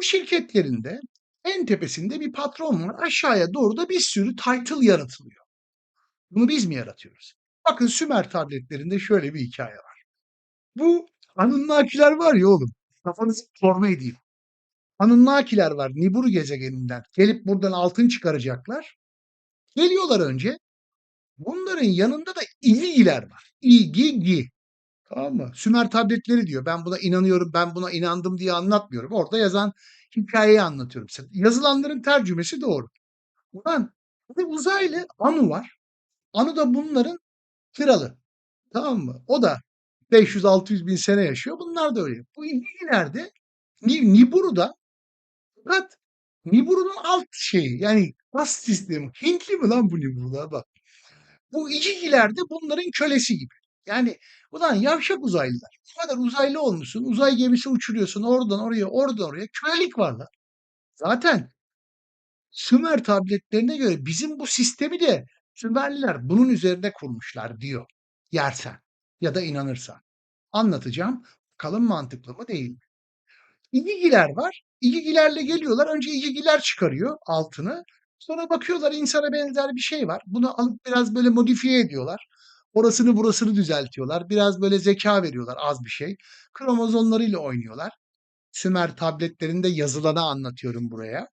Bu şirketlerin de en tepesinde bir patron var. Aşağıya doğru da bir sürü title yaratılıyor. Bunu biz mi yaratıyoruz? Bakın Sümer tabletlerinde şöyle bir hikaye var. Bu Anunnakiler var ya oğlum. Kafanızı forma edeyim. Anunnakiler var Niburu gezegeninden. Gelip buradan altın çıkaracaklar. Geliyorlar önce. Bunların yanında da ilgiler var. İlgi, gi. Tamam mı? Sümer tabletleri diyor. Ben buna inanıyorum, ben buna inandım diye anlatmıyorum. Orada yazan hikayeyi anlatıyorum size. Yazılanların tercümesi doğru. Ulan bir uzaylı Anu var. Anu da bunların kralı. Tamam mı? O da 500-600 bin sene yaşıyor. Bunlar da öyle. Bu ilgilerde Ni- Nibiru'da fakat Nibiru'nun alt şeyi yani kas sistemi. Hintli mi lan bu Nibiru'da? Bak. Bu ilgiler de bunların kölesi gibi. Yani ulan yavşak uzaylılar. Bu kadar uzaylı olmuşsun. Uzay gemisi uçuruyorsun. Oradan oraya, oradan oraya. Kölelik var lan. Zaten Sümer tabletlerine göre bizim bu sistemi de Sümerliler bunun üzerine kurmuşlar diyor. Yersen ya da inanırsan. Anlatacağım. Bakalım mantıklı mı değil mi? İgigiler var. İgigilerle geliyorlar. Önce igigiler çıkarıyor altını. Sonra bakıyorlar insana benzer bir şey var. Bunu alıp biraz böyle modifiye ediyorlar. Orasını burasını düzeltiyorlar. Biraz böyle zeka veriyorlar az bir şey. Kromozomlarıyla oynuyorlar. Sümer tabletlerinde yazılanı anlatıyorum buraya.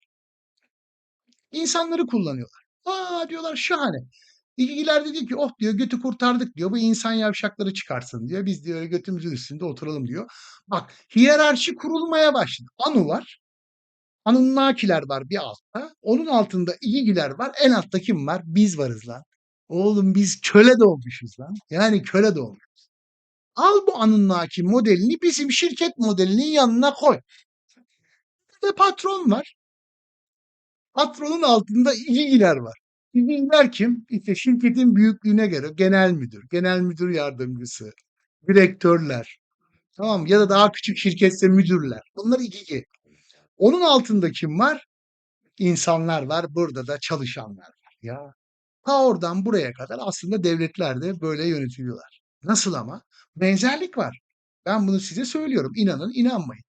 İnsanları kullanıyorlar. Aa diyorlar şahane. İlgiler de ki oh diyor götü kurtardık diyor. Bu insan yavşakları çıkarsın diyor. Biz diyor götümüzün üstünde oturalım diyor. Bak hiyerarşi kurulmaya başladı. Anu var. Anunnakiler var bir altta. Onun altında İgigiler var. En altta kim var? Biz varız lan. Oğlum biz köle doğmuşuz lan. Yani köle doğmuşuz. Al bu Anunnaki modelini bizim şirket modelinin yanına koy. Ve patron var. Patronun altında İgigiler var. İgigiler kim? İşte şirketin büyüklüğüne göre genel müdür, genel müdür yardımcısı, direktörler. Tamam ya da daha küçük şirketse müdürler. Bunlar İgigi. Onun altında kim var? İnsanlar var. Burada da çalışanlar var. Ya ta oradan buraya kadar aslında devletler de böyle yönetiliyorlar. Nasıl ama? Benzerlik var. Ben bunu size söylüyorum. İnanın, inanmayın.